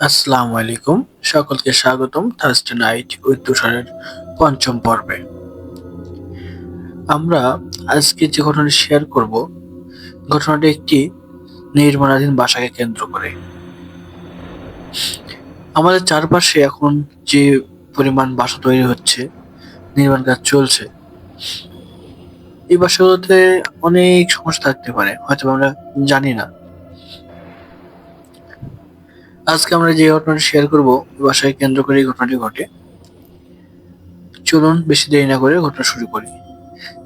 আসসালামু আলাইকুম। সকলকে স্বাগতম। থার্সডে নাইট উইথ তুষারের পঞ্চম পর্বে। আমরা আজকে যে ঘটনাটি শেয়ার করব, ঘটনাটি একটি নির্মাণাধীন বাসাকে কেন্দ্র করে। আমাদের চারপাশে এখন যে পরিমাণ বাসা তৈরি হচ্ছে, নির্মাণ কাজ চলছে, এই বাসাগুলোতে অনেক সমস্যা থাকতে পারে হয়তো আমরা জানি না। আজকে আমরা যে ঘটনাটি শেয়ার করব বাসায় কেন্দ্র করে এই ঘটনাটি ঘটে। চলুন, বেশি দেরি না করে ঘটনা শুরু করি।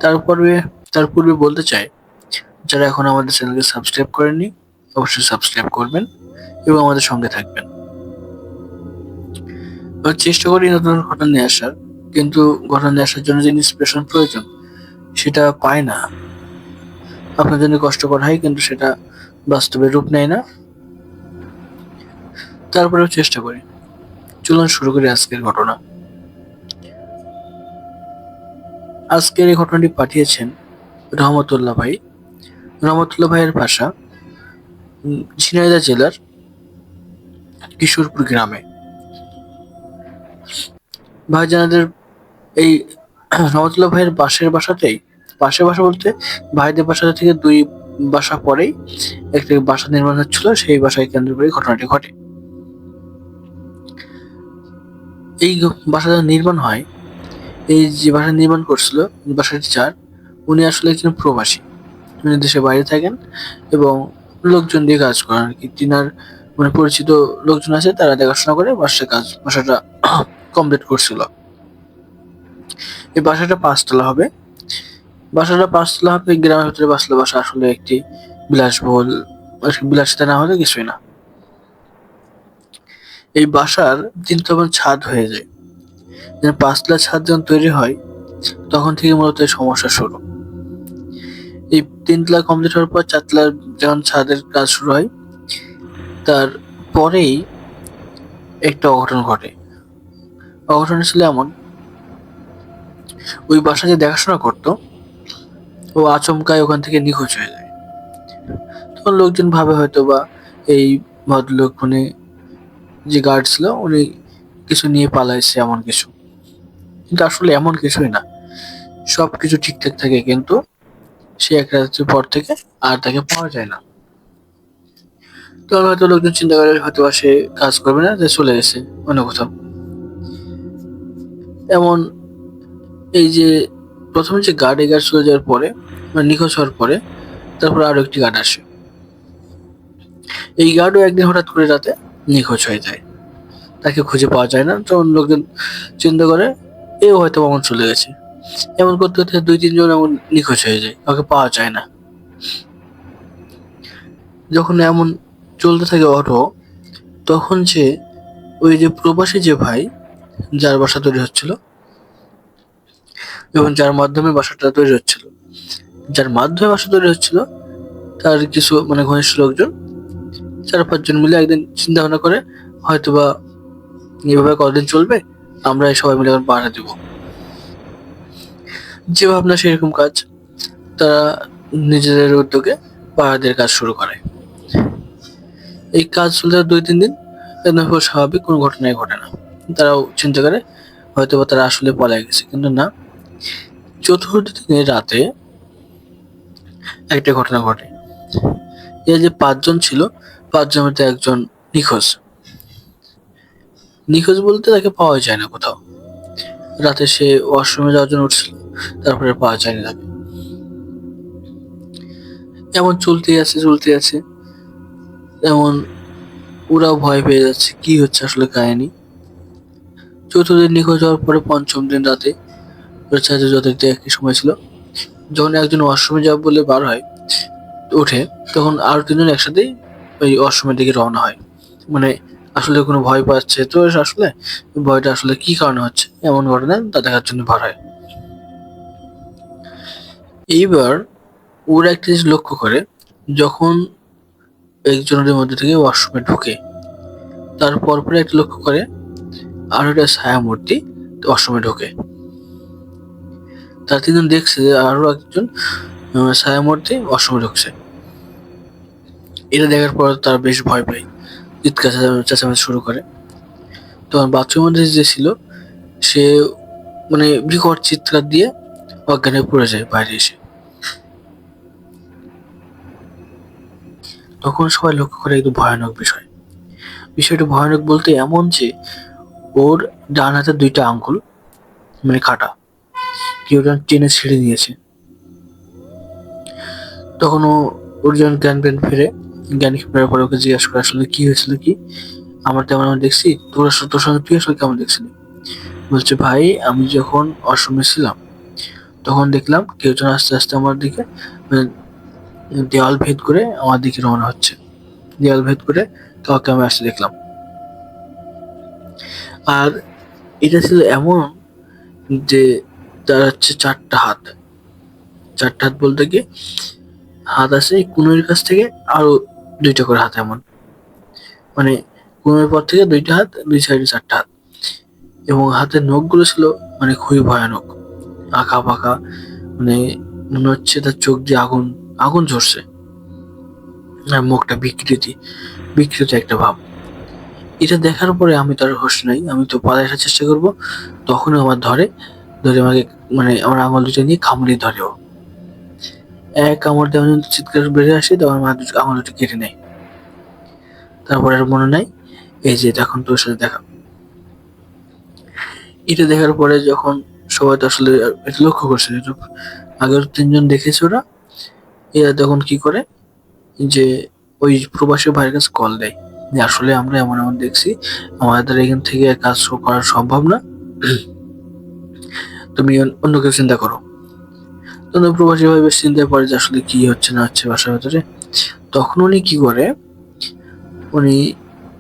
তার পূর্বে তার পূর্বে বলতে চাই, যারা এখন আমাদের চ্যানেলকে সাবস্ক্রাইব করেননি, অবশ্যই সাবস্ক্রাইব করবেন এবং আমাদের সঙ্গে থাকবেন। চেষ্টা করি নতুন ঘটনা নিয়ে আসার, কিন্তু ঘটনা নিয়ে আসার জন্য যে ইন্সপিরেশন প্রয়োজন, সেটা পায় না। আপনার জন্য কষ্টকর হয়, কিন্তু সেটা বাস্তবে রূপ নেয় না। তারপরেও চেষ্টা করি। চলুন শুরু করি আজকের ঘটনা। আজকের এই ঘটনাটি পাঠিয়েছেন রহমতুল্লাহ ভাই। রহমতুল্লাহ ভাইয়ের ভাষা ঝিনাইদা জেলার কিশোরপুর গ্রামে। ভাইজানাদের এই রহমতুল্লাহ ভাইয়ের বাসের বাসাতেই, পাশের বাসা বলতে ভাইদের বাসা থেকে দুই বাসা পরেই একটি বাসা নির্মাণ হচ্ছিল, সেই বাসায় কেন্দ্র করে ঘটনাটি ঘটে। এই বাসাটা নির্মাণ হয় এই যে বাসা নির্মাণ করছিল বাসাটি চার, উনি আসলে একজন প্রবাসী। উনি দেশে বাইরে থাকেন এবং লোকজন দিয়ে কাজ করেন আর কি। তিনার মানে পরিচিত লোকজন আছে, তারা দেখাশোনা করে বাসায় কাজ, বাসাটা কমপ্লিট করছিল। এই বাসাটা পাঁচতলা হবে। বাসাটা পাঁচতলা হবে, গ্রামের ভিতরে পাঁচতলা বাসা আসলে একটি বিলাসবহুল বিলাসিতা না হলে কিছুই না। এই বাসার তখন ছাদ হয়ে যায়। যখন পাঁচতলা ছাদ যখন তৈরি হয়, তখন থেকে মূলত সমস্যা শুরু। এই তিনতলা কমপ্লিট হওয়ার পর চারতলার যখন ছাদের কাজ শুরু হয়, তার পরেই একটা অঘটন ঘটে। অঘটন ছিল এমন, ওই বাসা যে দেখাশোনা করতো, ও আচমকায় ওখান থেকে নিখোঁজ হয়ে যায়। তখন লোকজন ভাবে হয়তো বা এই ভদ্রলোক মানে যে গার্ড ছিল, উনি কিছু নিয়ে পালাইছে এমন কিছু। কিন্তু আসলে এমন কিছুই না। সব কিছু ঠিকঠাক থাকে কিন্তু সে এক রাতের পর থেকে আর তাকে পাওয়া যায় না। তখন হয়তো লোকজন চিন্তা করে হয়তো সে কাজ করবে না, যে চলে গেছে অন্য কোথাও। এমন এই যে প্রথমে যে গার্ড গার্ড চলে যাওয়ার পরে মানে নিখোঁজ হওয়ার পরে তারপর আরও একটি গার্ড আসে। এই গার্ডও একদিন হঠাৎ করে রাতে নিখোঁজ হয়ে যায়। তাকে খুঁজে পাওয়া যায় না। তখন লোকজন চিন্তা করে এও হয়তো এমন চলে গেছে। এমন করতে করতে দুই, তিনজন এমন নিখোঁজ হয়ে যায়, কাউকে পাওয়া যায় না। যখন এমন চলতে থাকে অটো, তখন সে ওই যে প্রবাসী যে ভাই, যার বাসা তৈরি হচ্ছিল, এবং যার মাধ্যমে বাসাটা তৈরি হচ্ছিল, যার মাধ্যমে বাসা তৈরি হচ্ছিল, তার কিছু মানে ঘনিষ্ঠ লোকজন, চার পাঁচজন মিলে একদিন চিন্তা ভাবনা করে, হয়তোবা এভাবে কতদিন চলবে? আমরা সবাই মিলে এখন দিব। যে ভাবনা সেরকম কাজ, তারা নিজেদের উদ্যোগে পাহারাদের কাজ শুরু করে। এই কাজ চলতে দুই তিন দিন স্বাভাবিক কোনো ঘটনাই ঘটে না। তারাও চিন্তা করে হয়তো বা তারা আসলে পলায় গেছে, কিন্তু না। চতুর্থ দিনে রাতে একটা ঘটনা ঘটে। এই যে পাঁচজন ছিল, পাঁচজনের মধ্যে একজন নিখোঁজ। নিখোঁজ বলতে তাকে পাওয়া যায় না কোথাও। রাতে সে ওয়াশরুমে যাওয়ার জন্য উঠছিল, তারপরে পাওয়া যায়নি তাকে। এমন চলতেই আছে চলতে আছে। এমন ওরাও ভয় পেয়ে যাচ্ছে, কি হচ্ছে আসলে কাহিনী। চতুর্থ দিন নিখোঁজ হওয়ার পরে পঞ্চম দিন রাতে চার্জে যথারীতি একই সময় ছিল। যখন একজন ওয়াশরুমে যাবে বলে বার হয়, ওঠে, তখন আরও তিনজন একসাথেই ওই ওয়াশরুমের দিকে রওনা হয়। মানে আসলে কোনো ভয় পাচ্ছে? তো আসলে ভয়টা আসলে কি কারণে হচ্ছে? এমন ঘটনা তা দেখার জন্য বার হয়। এইবার ওরা একটা জিনিস লক্ষ্য করে যখন একজনের মধ্যে থেকে ওয়াশরুমে ঢুকে তার পরপরে একটা লক্ষ্য করে আর একটা ছায়া মূর্তি ওয়াশরুমে ঢোকে। তার তিনজন দেখছে যে আরও একজন আহ, ছায়া মূর্তি ওয়াশরুমে ঢুকছে। এটা দেখার পর তার বেশ ভয় পায়। চিৎকার চেঁচা- চেঁচামেচি শুরু করে। তখন বাথরুমের মধ্যে যে ছিল, সে মানে বিকট চিৎকার দিয়ে অজ্ঞানে পড়ে যায় বাইরে এসে। তখন সবাই লক্ষ্য করে একটু ভয়ানক বিষয়। বিষয়টা ভয়ানক বলতে এমন যে, ওর ডান হাতে দুইটা আঙ্গুল মানে কাটা, কেউ যেন টেনে ছিঁড়ে নিয়েছে তখন ও, ওর যখন জ্ঞান জ্ঞান ফিরে জ্ঞান ফেরার পরে ওকে জিজ্ঞাসা করে, আসলে কি হয়েছিল কি আমার তেমন আমি দেখছি? তোর তোর সঙ্গে, তুই আসলে কেমন দেখছিলি? বলছে, ভাই, আমি যখন অসমে ছিলাম, তখন দেখলাম কেউ যেন আস্তে আস্তে আমার দিকে মানে দেওয়াল ভেদ করে আমার দিকে রওনা হচ্ছে। দেওয়াল ভেদ করে কাউকে আমি আসতে দেখলাম। আর এটা ছিল এমন যে তার হচ্ছে চারটা হাত। চারটা হাত বলতে কি? হাত আছে কুনুয়ের কাছ থেকে, আরও দুইটা করে হাত এমন। মানে কুনুয়ের পর থেকে দুইটা হাত, দুই সাইডে চারটা হাত। এবং হাতের নখগুলো ছিল মানে খুবই ভয়ানক। আঁকা পাকা মানে মনে হচ্ছে তার চোখ দিয়ে আগুন আগুন ঝরছে। আর মুখটা বিকৃতি, বিকৃত একটা ভাব। এটা দেখার পরে আমি তার হোশ নাই, আমি তো পালা আসার চেষ্টা করব। তখনই আমার ধরে ধরে আমাকে মানে আমার আঙুল দুটো নিয়ে কামড়িয়ে ধরেও এক কামড় দেওয়া চিৎকার বেড়ে আসে, তখন আমার দুটো আঙুল দুটো কেটে নেয়। তারপরে আর মনে নাই, এই যে এখন তোর সাথে দেখা। এটা দেখার পরে যখন সবাই তো আসলে এটা লক্ষ্য করছে আগের তিনজন দেখেছে ওরা, এরা তখন কি করে? যে ওই প্রবাসী ভাইয়ের কাছে কল দেয়, যে আসলে আমরা এমন এমন দেখছি, আমাদের এখান থেকে কাজ করা সম্ভব না। তুমি অন্য কেউ চিন্তা করো। ওই প্রবাসী ভাই বেশ চিন্তায় পড়ে যে আসলে কি হচ্ছে, না হচ্ছে বাসার ভেতরে। তখন উনি কি করে, উনি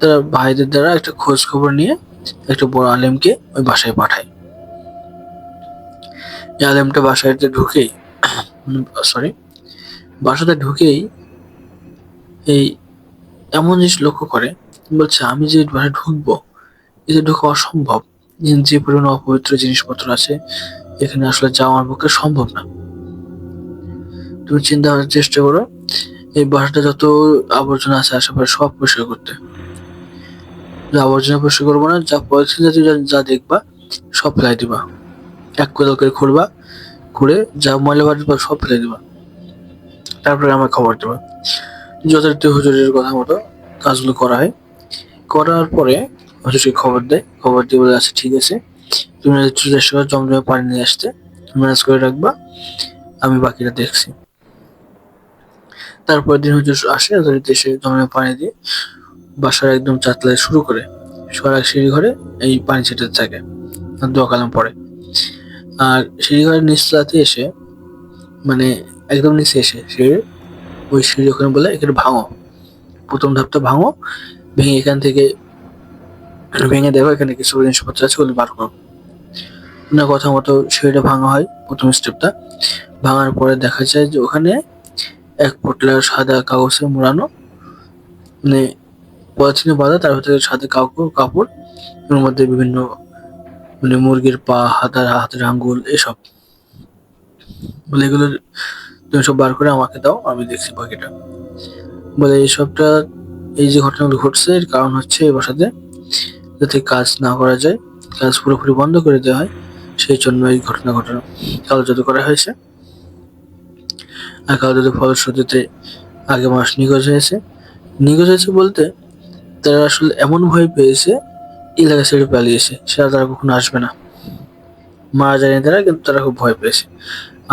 তার ভাইদের দ্বারা একটা খোঁজ খবর নিয়ে একটা বড় আলেমকে ওই বাসায় পাঠায়। এই আলেমটা বাসাতে ঢুকেই, সরি, বাসাতে ঢুকেই এই এমন জিনিস লক্ষ্য করে, বলছে, আমি যে বাসায় ঢুকবো এতে ঢুকা অসম্ভব। যে পরিমাণ অপবিত্র জিনিসপত্র আছে, এখানে আসলে যাওয়া আমার পক্ষে সম্ভব না। তুমি চিন্তা করার চেষ্টা করো। এই বাসাটা যত আবর্জনা আছে আশেপাশে সব পরিষ্কার করতে। আবর্জনা পরিষ্কার করব না, যা পলিথিন জাতীয় যা- দেখবা, সব ফেলাই দিবা। এক কোদাল করে খুঁড়বা, খুঁড়ে যা ময়লা বাড়ি সব ফেলে দিবা। তারপরে আমার খবর দেবা। যথারীতি হুজুরের কথা মতো কাজগুলো করা হয়। করার পরে হুজুরকে খবর দেয়। খবর দিয়ে বলে আচ্ছা ঠিক আছে। তুমি চেষ্টা করো, জমজমে পানি নিয়ে আসতে। ম্যানেজ করে রাখবা। আমি বাকিটা দেখছি। তারপর দিন হুজুর আসে যথারীতি এসে পানি দিয়ে বাসার একদম চাতলায় শুরু করে সরাক সিঁড়ি ঘরে এই পানি ছেটে থাকে দোয়া কালাম পরে আর সিঁড়ি ঘরের নিচতলাতে এসে মানে একদম নিচে এসে সে ওই সিঁড়ি ওখানে বলে এখানে ভাঙো, প্রথম ধাপটা ভাঙো, ভেঙে এখান থেকে ভেঙে দেবো এখানে কিছু জিনিসপত্র আছে, ওগুলো বার করো। না, কথা মতো সিঁড়িটা ভাঙা হয় প্রথম স্টেপটা ভাঙার পরে দেখা যায় যে ওখানে এক পোটলা সাদা কাগজে মোড়ানো মানে পলিথিনে বাঁধা, তার ভিতরে সাদা কাপড় কাপড়, এর মধ্যে বিভিন্ন মানে মুরগির পা, হাতার হাতের আঙ্গুল, এসব। বলে এগুলো তুমি সব বার করে আমাকে দাও, আমি দেখছি বাকিটা। বলে এইসবটা এই যে ঘটনাগুলো ঘটছে, এর কারণ হচ্ছে এই বাসাতে যাতে কাজ না করা যায়, কাজ পুরোপুরি বন্ধ করে দেওয়া হয়, সেই জন্য এই ঘটনা ঘটনা জাদু করা হয়েছে আর ফলশ্রুতিতে আগে মাস নিখোঁজ হয়েছে। নিখোঁজ হয়েছে বলতে তারা আসলে এমন ভয় পেয়েছে, এলাকা ছেড়ে পালিয়েছে, সেটা তারা কখনো আসবে না। মারা যায়নি তারা, কিন্তু তারা খুব ভয় পেয়েছে।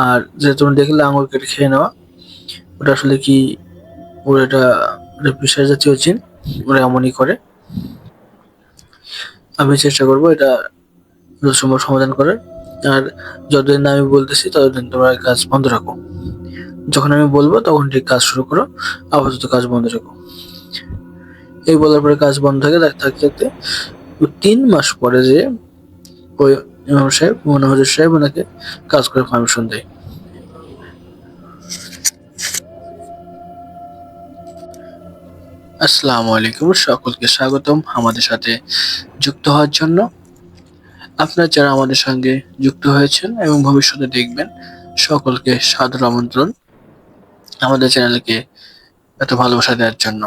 আর যে তুমি দেখলে আঙুল কেটে খেয়ে নেওয়া, ওটা আসলে কি, ওরা এটা বিষয় জাতীয় চিন ওরা এমনই করে। আমি চেষ্টা করব এটা সম্ভব সমাধান করার। আর যতদিন আমি বলতেছি, ততদিন তোমরা কাজ বন্ধ রাখো। যখন আমি বলব, তখন ঠিক কাজ শুরু করো। আপাতত কাজ বন্ধ রাখো। এই বলার পরে কাজ বন্ধ থাকে থাকতে থাকতে তিন মাস পরে যে ওই ইমাম সাহেব মনোহর সাহেব ওনাকে কাজ করে পারমিশন দেয়। আসসালামু আলাইকুম, সকলকে স্বাগতম আমাদের সাথে যুক্ত হওয়ার জন্য। আপনারা যারা আমাদের সঙ্গে যুক্ত হয়েছেন এবং ভবিষ্যতে দেখবেন, সকলকে সাদর আমন্ত্রণ। আমাদের চ্যানেলকে এত ভালোবাসা দেওয়ার জন্য।